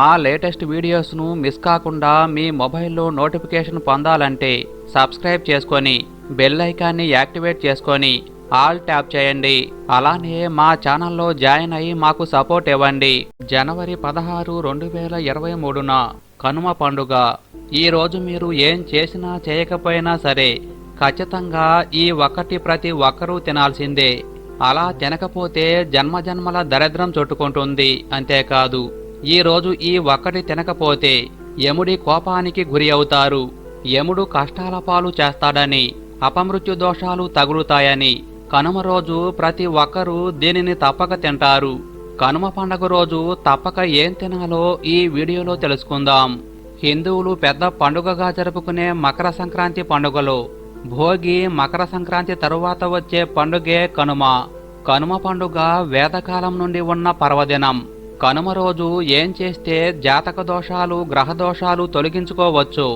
మా latest వీడియోస్ను miss కాకుండా మీ మొబైల్లో నోటిఫికేషన్ పొందాలంటే సబ్స్క్రైబ్ చేసుకొని బెల్ ఐకాన్ని యాక్టివేట్ చేసుకొని ఆల్ ట్యాప్ చేయండి. అలానే మా ఛానల్లో జాయిన్ అయ్యి మాకు సపోర్ట్ ఇవ్వండి. జనవరి పదహారు రెండు వేల ఇరవై మూడున కనుమ పండుగ. ఈరోజు మీరు ఏం చేసినా చేయకపోయినా సరే ఖచ్చితంగా ఈ ఒక్కటి ప్రతి ఒక్కరూ తినాల్సిందే. అలా తినకపోతే జన్మజన్మల దరిద్రం చుట్టుకుంటుంది. అంతేకాదు ఈరోజు ఈ ఒక్కటి తినకపోతే యముడి కోపానికి గురి అవుతారు. యముడు కష్టాల పాలు చేస్తాడని అపమృత్యు దోషాలు తగులుతాయని కనుమ రోజు ప్రతి ఒక్కరూ దీనిని తప్పక తింటారు. కనుమ పండగ రోజు తప్పక ఏం తినాలో ఈ వీడియోలో తెలుసుకుందాం. హిందువులు పెద్ద పండుగగా జరుపుకునే మకర సంక్రాంతి పండుగలో భోగి మకర సంక్రాంతి తరువాత వచ్చే పండుగే కనుమ. కనుమ పండుగ వేదకాలం నుండి ఉన్న పర్వదినం. కనుమ రోజు ఏం చేస్తే జాతక దోషాలు గ్రహ దోషాలు తొలగించుకోవచ్చు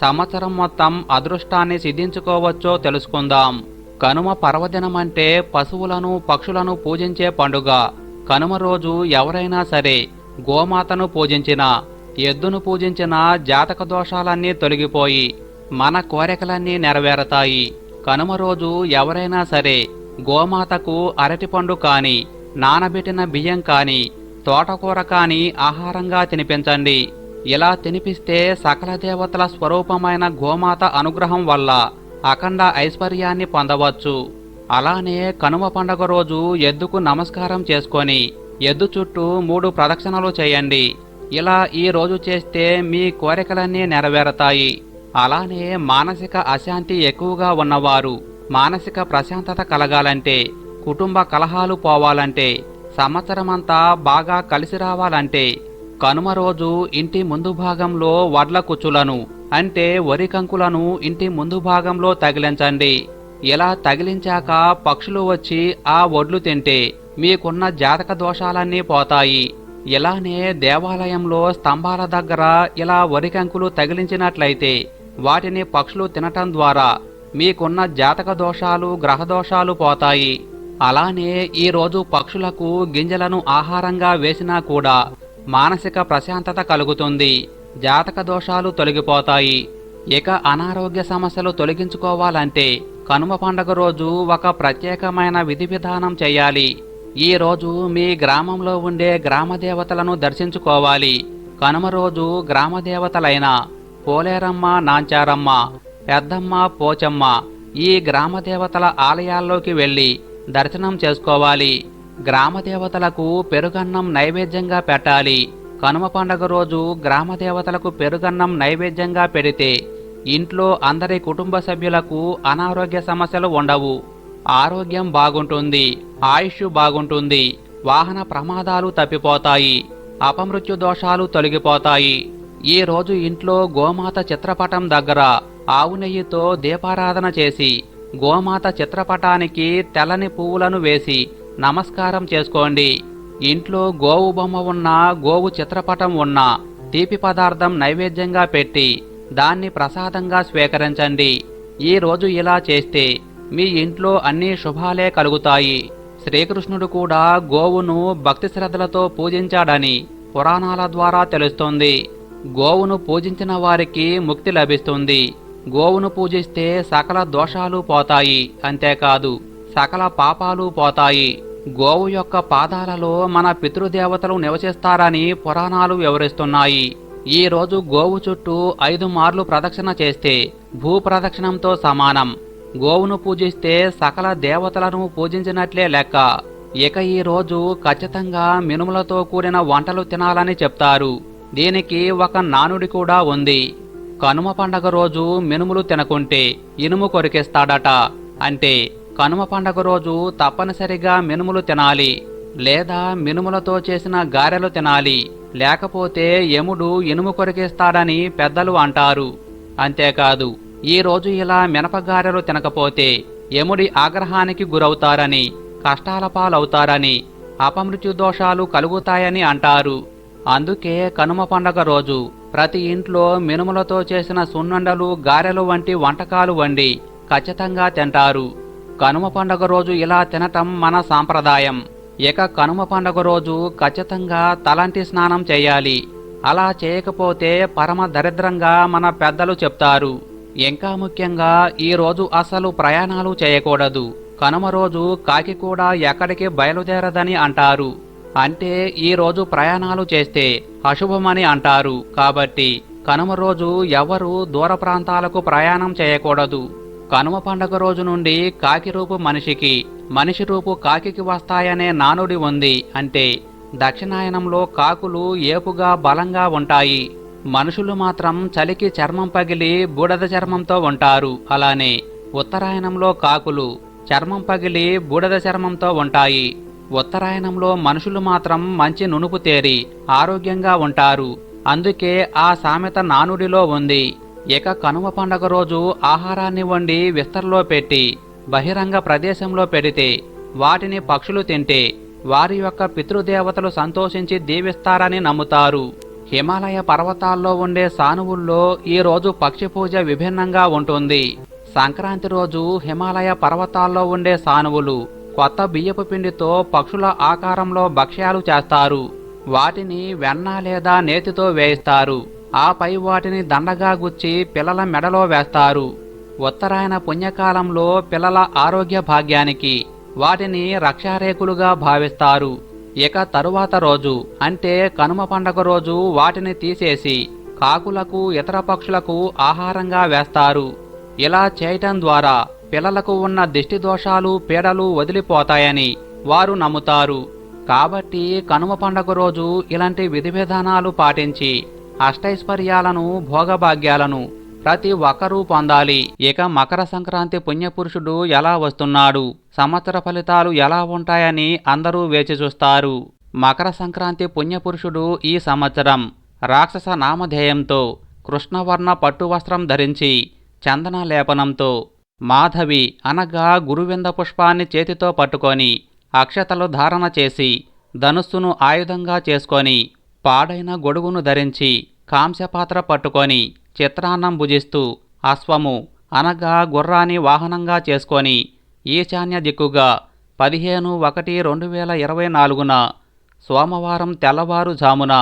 సంవత్సరం మొత్తం అదృష్టాన్ని సిద్ధించుకోవచ్చో తెలుసుకుందాం. కనుమ పర్వదినం అంటే పశువులను పక్షులను పూజించే పండుగ. కనుమ రోజు ఎవరైనా సరే గోమాతను పూజించిన ఎద్దును పూజించిన జాతక దోషాలన్నీ తొలగిపోయి మన కోరికలన్నీ నెరవేరతాయి. కనుమ రోజు ఎవరైనా సరే గోమాతకు అరటిపండు కాని నానబెట్టిన బియ్యం కానీ తోటకూర కాని ఆహారంగా తినిపించండి. ఇలా తినిపిస్తే సకల దేవతల స్వరూపమైన గోమాత అనుగ్రహం వల్ల అఖండ ఐశ్వర్యాన్ని పొందవచ్చు. అలానే కనుమ పండగ రోజు ఎద్దుకు నమస్కారం చేసుకొని ఎద్దు చుట్టూ మూడు ప్రదక్షిణలు చేయండి. ఇలా ఈ రోజు చేస్తే మీ కోరికలన్నీ నెరవేరతాయి. అలానే మానసిక అశాంతి ఎక్కువగా ఉన్నవారు మానసిక ప్రశాంతత కలగాలంటే కుటుంబ కలహాలు పోవాలంటే సంవత్సరమంతా బాగా కలిసి రావాలంటే కనుమ రోజు ఇంటి ముందు భాగంలో వడ్ల కుచ్చులను అంటే వరి కంకులను ఇంటి ముందు భాగంలో తగిలించండి. ఇలా తగిలించాక పక్షులు వచ్చి ఆ వడ్లు తింటే మీకున్న జాతక దోషాలన్నీ పోతాయి. ఇలానే దేవాలయంలో స్తంభాల దగ్గర ఇలా వరి కంకులు తగిలించినట్లయితే వాటిని పక్షులు తినటం ద్వారా మీకున్న జాతక దోషాలు గ్రహ దోషాలు పోతాయి. అలానే ఈ రోజు పక్షులకు గింజలను ఆహారంగా వేసినా కూడా మానసిక ప్రశాంతత కలుగుతుంది. జాతక దోషాలు తొలగిపోతాయి. ఇక అనారోగ్య సమస్యలు తొలగించుకోవాలంటే కనుమ పండగ రోజు ఒక ప్రత్యేకమైన విధి విధానం చేయాలి. ఈ రోజు మీ గ్రామంలో ఉండే గ్రామ దేవతలను దర్శించుకోవాలి. కనుమ రోజు గ్రామ దేవతలైన పోలేరమ్మ నాంచారమ్మ పెద్దమ్మ పోచమ్మ ఈ గ్రామ దేవతల ఆలయాల్లోకి వెళ్ళి దర్శనం చేసుకోవాలి. గ్రామ దేవతలకు పెరుగన్నం నైవేద్యంగా పెట్టాలి. కనుమ పండగ రోజు గ్రామ దేవతలకు పెరుగన్నం నైవేద్యంగా పెడితే ఇంట్లో అందరి కుటుంబ సభ్యులకు అనారోగ్య సమస్యలు ఉండవు. ఆరోగ్యం బాగుంటుంది ఆయుష్ బాగుంటుంది వాహన ప్రమాదాలు తప్పిపోతాయి అపమృత్యు దోషాలు తొలగిపోతాయి. ఈ రోజు ఇంట్లో గోమాత చిత్రపటం దగ్గర ఆవు నెయ్యితో దీపారాధన చేసి గోమాత చిత్రపటానికి తెల్లని పువ్వులను వేసి నమస్కారం చేసుకోండి. ఇంట్లో గోవు బొమ్మ ఉన్న గోవు చిత్రపటం ఉన్న తీపి పదార్థం నైవేద్యంగా పెట్టి దాన్ని ప్రసాదంగా స్వీకరించండి. ఈ రోజు ఇలా చేస్తే మీ ఇంట్లో అన్ని శుభాలే కలుగుతాయి. శ్రీకృష్ణుడు కూడా గోవును భక్తి శ్రద్ధలతో పూజించాడని పురాణాల ద్వారా తెలుస్తోంది. గోవును పూజించిన వారికి ముక్తి లభిస్తుంది. గోవును పూజిస్తే సకల దోషాలు పోతాయి అంతేకాదు సకల పాపాలు పోతాయి. గోవు యొక్క పాదాలలో మన పితృదేవతలు నివసిస్తారని పురాణాలు వివరిస్తున్నాయి. ఈ రోజు గోవు చుట్టూ ఐదు మార్లు ప్రదక్షిణ చేస్తే భూ ప్రదక్షిణంతో సమానం. గోవును పూజిస్తే సకల దేవతలను పూజించినట్లే లెక్క. ఇక ఈ రోజు ఖచ్చితంగా మినుములతో కూడిన వంటలు తినాలని చెప్తారు. దీనికి ఒక నానుడి కూడా ఉంది. కనుమ పండగ రోజు మినుములు తినకుంటే ఇనుము కొరికేస్తాడట. అంటే కనుమ పండగ రోజు తప్పనిసరిగా మినుములు తినాలి లేదా మినుములతో చేసిన గారెలు తినాలి లేకపోతే యముడు ఇనుము కొరికేస్తాడని పెద్దలు అంటారు. అంతేకాదు ఈ రోజు ఇలా మినపగారెలు తినకపోతే యముడి ఆగ్రహానికి గురవుతారని కష్టాల పాలవుతారని అపమృత్యు దోషాలు కలుగుతాయని అంటారు. అందుకే కనుమ పండగ రోజు ప్రతి ఇంట్లో మినుములతో చేసిన సున్నుండలు గారెలు వంటి వంటకాలు వండి ఖచ్చితంగా తింటారు. కనుమ పండగ రోజు ఇలా తినటం మన సాంప్రదాయం. ఇక కనుమ పండగ రోజు ఖచ్చితంగా తలంటి స్నానం చేయాలి. అలా చేయకపోతే పరమ దరిద్రంగా మన పెద్దలు చెప్తారు. ఇంకా ముఖ్యంగా ఈ రోజు అసలు ప్రయాణాలు చేయకూడదు. కనుమ రోజు కాకి కూడా ఎక్కడికి బయలుదేరదని అంటారు. అంటే ఈ రోజు ప్రయాణాలు చేస్తే అశుభమని అంటారు. కాబట్టి కనుమ రోజు ఎవరు దూర ప్రాంతాలకు ప్రయాణం చేయకూడదు. కనుమ పండగ రోజు నుండి కాకి రూపు మనిషికి మనిషి రూపు కాకికి వస్తాయనే నానుడి ఉంది అంటే దక్షిణాయనంలో కాకులు ఏపుగా బలంగా ఉంటాయి. మనుషులు మాత్రం చలికి చర్మం పగిలి బూడద చర్మంతో ఉంటారు. అలానే ఉత్తరాయణంలో కాకులు చర్మం పగిలి బూడద చర్మంతో ఉంటాయి. ఉత్తరాయణంలో మనుషులు మాత్రం మంచి నునుపు తేరి ఆరోగ్యంగా ఉంటారు. అందుకే ఆ సామెత నానుడిలో ఉంది. ఇక కనుమ పండగ రోజు ఆహారాన్ని వండి విస్తర్లో పెట్టి బహిరంగ ప్రదేశంలో పెడితే వాటిని పక్షులు తింటే వారి యొక్క పితృదేవతలు సంతోషించి దీవిస్తారని నమ్ముతారు. హిమాలయ పర్వతాల్లో ఉండే సానువుల్లో ఈ రోజు పక్షి పూజ విభిన్నంగా ఉంటుంది. సంక్రాంతి రోజు హిమాలయ పర్వతాల్లో ఉండే సానువులు కొత్త బియ్యపు పిండితో పక్షుల ఆకారంలో భక్ష్యాలు చేస్తారు. వాటిని వెన్న లేదా నేతితో వేయిస్తారు. ఆపై వాటిని దండగా గుచ్చి పిల్లల మెడలో వేస్తారు. ఉత్తరాయణ పుణ్యకాలంలో పిల్లల ఆరోగ్య భాగ్యానికి వాటిని రక్షారేకులుగా భావిస్తారు. ఇక తరువాత రోజు అంటే కనుమ పండగ రోజు వాటిని తీసేసి కాకులకు ఇతర పక్షులకు ఆహారంగా వేస్తారు. ఇలా చేయటం ద్వారా పిల్లలకు ఉన్న దిష్టి దోషాలు పీడలు వదిలిపోతాయని వారు నమ్ముతారు. కాబట్టి కనుమ పండగ రోజు ఇలాంటి విధి విధానాలు పాటించి అష్టైశ్వర్యాలను భోగభాగ్యాలను ప్రతి ఒక్కరూ పొందాలి. ఇక మకర సంక్రాంతి పుణ్యపురుషుడు ఎలా వస్తున్నాడు? సంవత్సర ఫలితాలు ఎలా ఉంటాయని అందరూ వేచి చూస్తారు. మకర సంక్రాంతి పుణ్యపురుషుడు ఈ సంవత్సరం రాక్షస నామధేయంతో కృష్ణవర్ణ పట్టు వస్త్రం ధరించి చందన లేపనంతో మాధవి అనగా గురువింద పుష్పాన్ని చేతితో పట్టుకొని అక్షతలు ధారణ చేసి ధనుస్సును ఆయుధంగా చేసుకొని పాడైన గొడుగును ధరించి కాంస్యపాత్ర పట్టుకొని చిత్రాన్నం భుజిస్తూ అశ్వము అనగా గుర్రాన్ని వాహనంగా చేసుకొని ఈశాన్య దిక్కుగా పదిహేను ఒకటి రెండు వేల ఇరవై నాలుగున సోమవారం తెల్లవారుజామున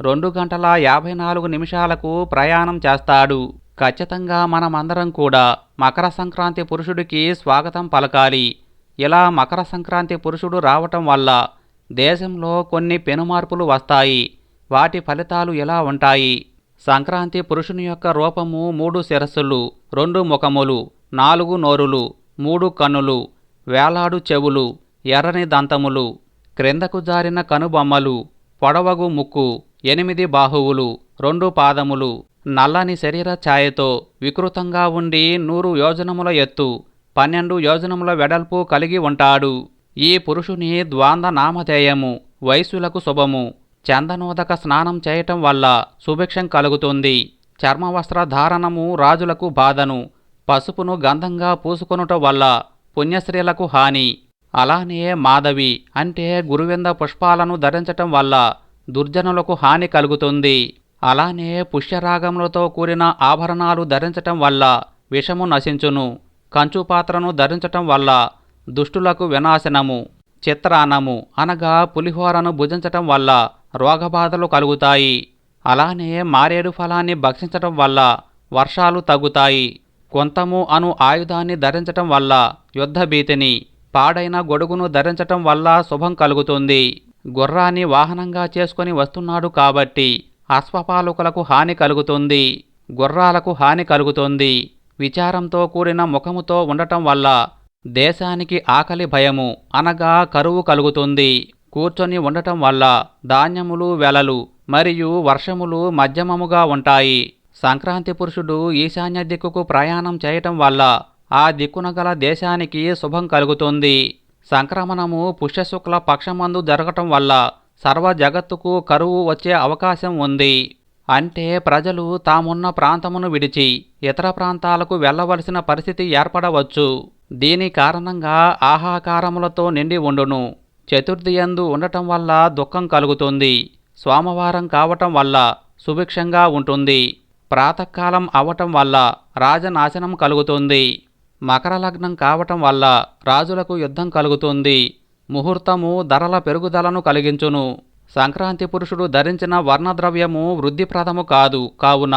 రెండు గంటల యాభై నాలుగు నిమిషాలకు ప్రయాణం చేస్తాడు. ఖచ్చితంగా మనమందరం కూడా మకర సంక్రాంతి పురుషుడికి స్వాగతం పలకాలి. ఇలా మకర సంక్రాంతి పురుషుడు రావటం వల్ల దేశంలో కొన్ని పెనుమార్పులు వస్తాయి. వాటి ఫలితాలు ఎలా ఉంటాయి? సంక్రాంతి పురుషుని యొక్క రూపము మూడు శిరస్సులు రెండు ముఖములు నాలుగు నోరులు మూడు కన్నులు వేలాడు చెవులు ఎర్రని దంతములు క్రిందకు జారిన కనుబొమ్మలు పొడవగు ముక్కు ఎనిమిది బాహువులు రెండు పాదములు నల్లని శరీర ఛాయతో వికృతంగా ఉండి నూరు యోజనముల ఎత్తు పన్నెండు యోజనముల వెడల్పు కలిగి ఉంటాడు. ఈ పురుషుని ద్వాంద నామధేయము వయస్సులకు శుభము చందనోదక స్నానం చేయటం వల్ల సుభిక్షం కలుగుతుంది. చర్మవస్త్ర ధారణము రాజులకు బాధను పసుపును గంధంగా పూసుకొనుట వల్ల పుణ్యశ్రీలకు హాని. అలానే మాధవి అంటే గురువింద పుష్పాలను ధరించటం వల్ల దుర్జనులకు హాని కలుగుతుంది. అలానే పుష్యరాగములతో కూడిన ఆభరణాలు ధరించటం వల్ల విషము నశించును. కంచు పాత్రను ధరించటం వల్ల దుష్టులకు వినాశనము చిత్రానము అనగా పులిహోరను భుజించటం వల్ల రోగబాధలు కలుగుతాయి. అలానే మారేడు ఫలాన్ని భక్షించటం వల్ల వర్షాలు తగ్గుతాయి. కొంతము అను ఆయుధాన్ని ధరించటం వల్ల యుద్ధ భీతిని పాడైన గొడుగును ధరించటం వల్ల శుభం కలుగుతుంది. గుర్రాన్ని వాహనంగా చేసుకొని వస్తున్నాడు కాబట్టి అశ్వపాలకులకు హాని కలుగుతుంది గుర్రాలకు హాని కలుగుతుంది. విచారంతో కూడిన ముఖముతో ఉండటం వల్ల దేశానికి ఆకలి భయము అనగా కరువు కలుగుతుంది. కూర్చొని ఉండటం వల్ల ధాన్యములు వెలలు మరియు వర్షములు మధ్యమముగా ఉంటాయి. సంక్రాంతి పురుషుడు ఈశాన్య దిక్కుకు ప్రయాణం చేయటం వల్ల ఆ దిక్కున గల దేశానికి శుభం కలుగుతుంది. సంక్రమణము పుష్యశుక్ల పక్షమందు జరగటం వల్ల సర్వ జగత్తుకు కరువు వచ్చే అవకాశం ఉంది. అంటే ప్రజలు తామున్న ప్రాంతమును విడిచి ఇతర ప్రాంతాలకు వెళ్ళవలసిన పరిస్థితి ఏర్పడవచ్చు. దీని కారణంగా ఆహాకారములతో నిండి ఉండును. చతుర్థియందు ఉండటం వల్ల దుఃఖం కలుగుతుంది. సోమవారం కావటం వల్ల సుభిక్షంగా ఉంటుంది. ప్రాతకాలం అవటం వల్ల రాజనాశనం కలుగుతుంది. మకర లగ్నం కావటం వల్ల రాజులకు యుద్ధం కలుగుతుంది. ముహూర్తము ధరల పెరుగుదలను కలిగించును. సంక్రాంతి పురుషుడు ధరించిన వర్ణద్రవ్యము వృద్ధిప్రదము కాదు. కావున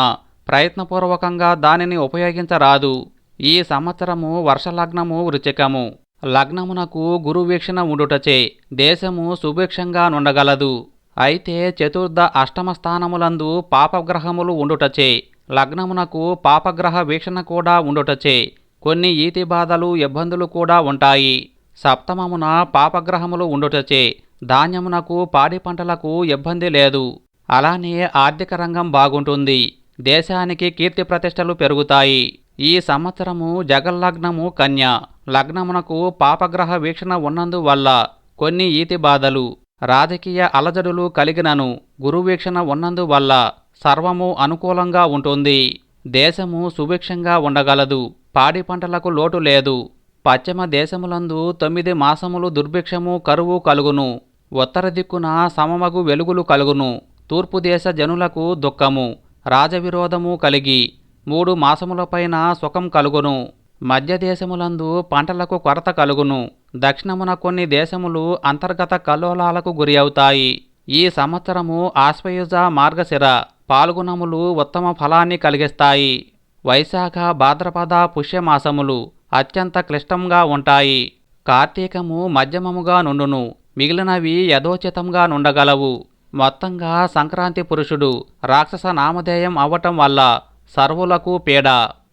ప్రయత్నపూర్వకంగా దానిని ఉపయోగించరాదు. ఈ సంవత్సరము వర్షలగ్నము వృచికము లగ్నమునకు గురువీక్షణ ఉండుటచే దేశము సుభిక్షంగా నుండగలదు. అయితే చతుర్థ అష్టమ స్థానములందు పాపగ్రహములు ఉండుటచే లగ్నమునకు పాపగ్రహ వీక్షణ కూడా ఉండుటచే కొన్ని ఈతి బాధలు ఇబ్బందులు కూడా ఉంటాయి. సప్తమమున పాపగ్రహములు ఉండుటచే ధాన్యమునకు పాడి పంటలకు ఇబ్బంది లేదు. అలానే ఆర్థిక రంగం బాగుంటుంది. దేశానికి కీర్తి ప్రతిష్టలు పెరుగుతాయి. ఈ సంవత్సరము జగల్లగ్నము కన్య. లగ్నమునకు పాపగ్రహ వీక్షణ ఉన్నందువల్ల కొన్ని ఈతి బాధలు. రాజకీయ అలజడులు కలిగినను గురువీక్షణ ఉన్నందువల్ల సర్వము అనుకూలంగా ఉంటుంది. దేశము సుభిక్షంగా ఉండగలదు. పాడి పంటలకు లోటు లేదు. పశ్చిమ దేశములందు తొమ్మిది మాసములు దుర్భిక్షము కరువు కలుగును. ఉత్తర దిక్కున సమమగు వెలుగులు కలుగును. తూర్పు దేశ జనులకు దుఃఖము రాజవిరోధము కలిగి మూడు మాసములపైన సుఖం కలుగును. మధ్య దేశములందు పంటలకు కొరత కలుగును. దక్షిణమున కొన్ని దేశములు అంతర్గత కల్లోలాలకు గురి అవుతాయి. ఈ సంవత్సరము ఆశ్వయుజ మార్గశిర పాల్గొనములు ఉత్తమ ఫలాన్ని కలిగిస్తాయి. వైశాఖ భాద్రపద పుష్యమాసములు అత్యంత క్లిష్టంగా ఉంటాయి. కార్తీకము మధ్యమముగా నుండును మిగిలినవి యథోచితంగా నుండగలవు. మొత్తంగా సంక్రాంతి పురుషుడు రాక్షస నామధేయం అవ్వటం వల్ల సర్వులకు పీడ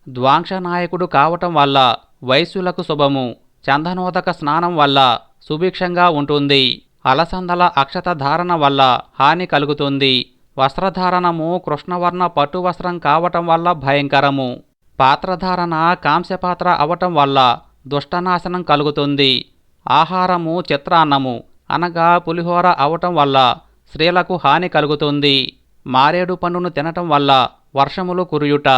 ద్వాంక్ష నాయకుడు కావటం వల్ల వైశ్యులకు శుభము చందనోదక స్నానం వల్ల సుభిక్షంగా ఉంటుంది. అలసందల అక్షత ధారణ వల్ల హాని కలుగుతుంది. వస్త్రధారణము కృష్ణవర్ణ పట్టు వస్త్రం కావటం వల్ల భయంకరము. పాత్రధారణ కాంస్యపాత్ర అవటం వల్ల దుష్టనాశనం కలుగుతుంది. ఆహారము చిత్రాన్నము. అనగా పులిహోర అవటం వల్ల స్త్రీలకు హాని కలుగుతుంది. మారేడు పండును తినటం వల్ల వర్షములు కురియుట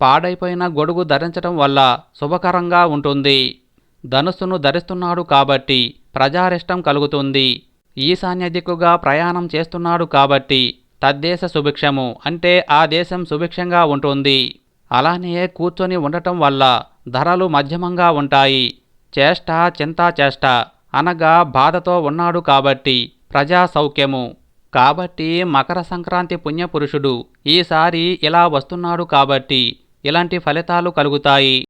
పాడైపోయిన గొడుగు ధరించటం వల్ల శుభకరంగా ఉంటుంది. ధనుస్సును ధరిస్తున్నాడు కాబట్టి ప్రజారిష్టం కలుగుతుంది. ఈశాన్య దిక్కుగా ప్రయాణం చేస్తున్నాడు కాబట్టి తద్దేశ సుభిక్షము అంటే ఆ దేశం సుభిక్షంగా ఉంటుంది. అలానే కూర్చొని ఉండటం వల్ల ధరలు మధ్యమంగా ఉంటాయి. చేష్ట చింతా చేష్ట అనగా బాధతో ఉన్నాడు కాబట్టి ప్రజా సౌఖ్యము. కాబట్టి మకర సంక్రాంతి పుణ్యపురుషుడు ఈసారి ఇలా వస్తున్నాడు కాబట్టి ఇలాంటి ఫలితాలు కలుగుతాయి.